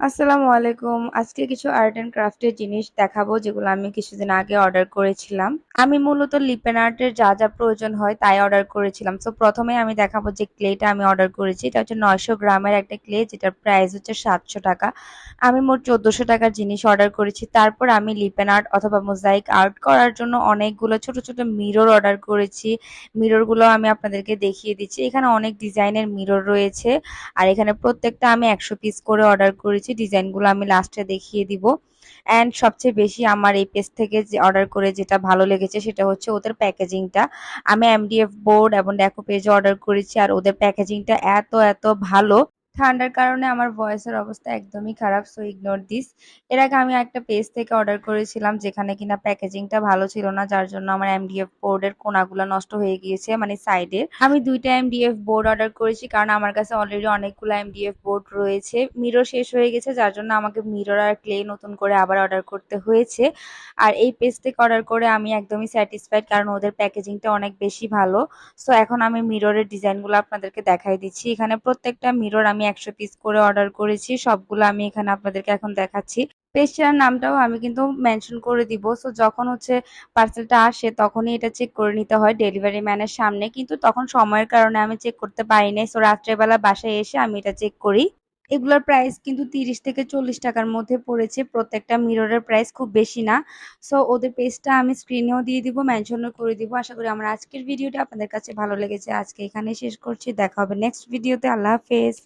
আসসালামু আলাইকুম। আজকে কিছু আর্ট অ্যান্ড ক্রাফটের জিনিস দেখাবো, যেগুলো আমি কিছুদিন আগে অর্ডার করেছিলাম। আমি মূলত লিপেন আর্টের যা যা প্রয়োজন হয় তাই অর্ডার করেছিলাম। সো প্রথমে আমি দেখাবো যে ক্লেটা আমি অর্ডার করেছি। এটা হচ্ছে নয়শো গ্রামের একটা ক্লে যেটার প্রাইস হচ্ছে সাতশো টাকা। আমি মোট চোদ্দোশো টাকার জিনিস অর্ডার করেছি। তারপর আমি লিপেন আর্ট অথবা মোজাইক আর্ট করার জন্য অনেকগুলো ছোট ছোট মিরর অর্ডার করেছি। মিররগুলো আমি আপনাদেরকে দেখিয়ে দিচ্ছি। এখানে অনেক ডিজাইনের মিরর রয়েছে। আর এখানে প্রত্যেকটা আমি একশো পিস করে অর্ডার করেছি। ডিজাইনগুলো আমি লাস্টে দেখিয়ে দিব। অ্যান্ড সবচেয়ে বেশি আমার এই পেজ থেকে যে অর্ডার করে যেটা ভালো লেগেছে সেটা হচ্ছে ওদের প্যাকেজিংটা আমি এমডিএফ বোর্ড এবং ডেকো পেজে অর্ডার করেছি আর ওদের প্যাকেজিংটা এত এত ভালো। ঠান্ডার কারণে আমার ভয়েসের অবস্থা একদমই খারাপ সো ইগনোর দিস এর আগে আমি একটা পেজ থেকে অর্ডার করেছিলাম যেখানে কিনা প্যাকেজিংটা ভালো ছিল না, যার জন্য আমার এমডিএফ বোর্ডের কোনাগুলো নষ্ট হয়ে গিয়েছে মানে সাইডের আমি দুইটা এমডিএফ বোর্ড অর্ডার করেছি কারণ আমার কাছে অলরেডি অনেকগুলো এমডিএফ বোর্ড রয়েছে। মিরর শেষ হয়ে গেছে, যার জন্য আমাকে মিরর আর ক্লে নতুন করে আবার অর্ডার করতে হয়েছে। আর এই পেজ থেকে অর্ডার করে আমি একদমই স্যাটিসফাইড কারণ ওদের প্যাকেজিংটা অনেক বেশি ভালো। সো এখন আমি মিররের ডিজাইনগুলো আপনাদেরকে দেখাই দিচ্ছি। এখানে প্রত্যেকটা মিরর আমি একশো পিস করে অর্ডার করেছি, সবগুলো আমি এখানে আপনাদেরকে এখন দেখাচ্ছি। পেজটার নামটাও আমি কিন্তু মেনশন করে দিব। সো যখন হচ্ছে পার্সেলটা আসে, তখনই এটা চেক করে নিতে হয় ডেলিভারি ম্যানের সামনে। কিন্তু তখন সময়ের কারণে আমি চেক করতে পারি নাই। সো রাত্রেবেলা বাসায় এসে আমি এটা চেক করি। এগুলোর প্রাইস কিন্তু তিরিশ থেকে চল্লিশ টাকার মধ্যে পড়েছে। প্রত্যেকটা মিররের প্রাইস খুব বেশি না। সো ওদের পেজটা আমি স্ক্রিনেও দিয়ে দিব মেনশনও করে দিব। আশা করি আমার আজকের ভিডিওটা আপনাদের কাছে ভালো লেগেছে। আজকে এখানে শেষ করছি। দেখা হবে নেক্সট ভিডিওতে আল্লাহ হাফেজ।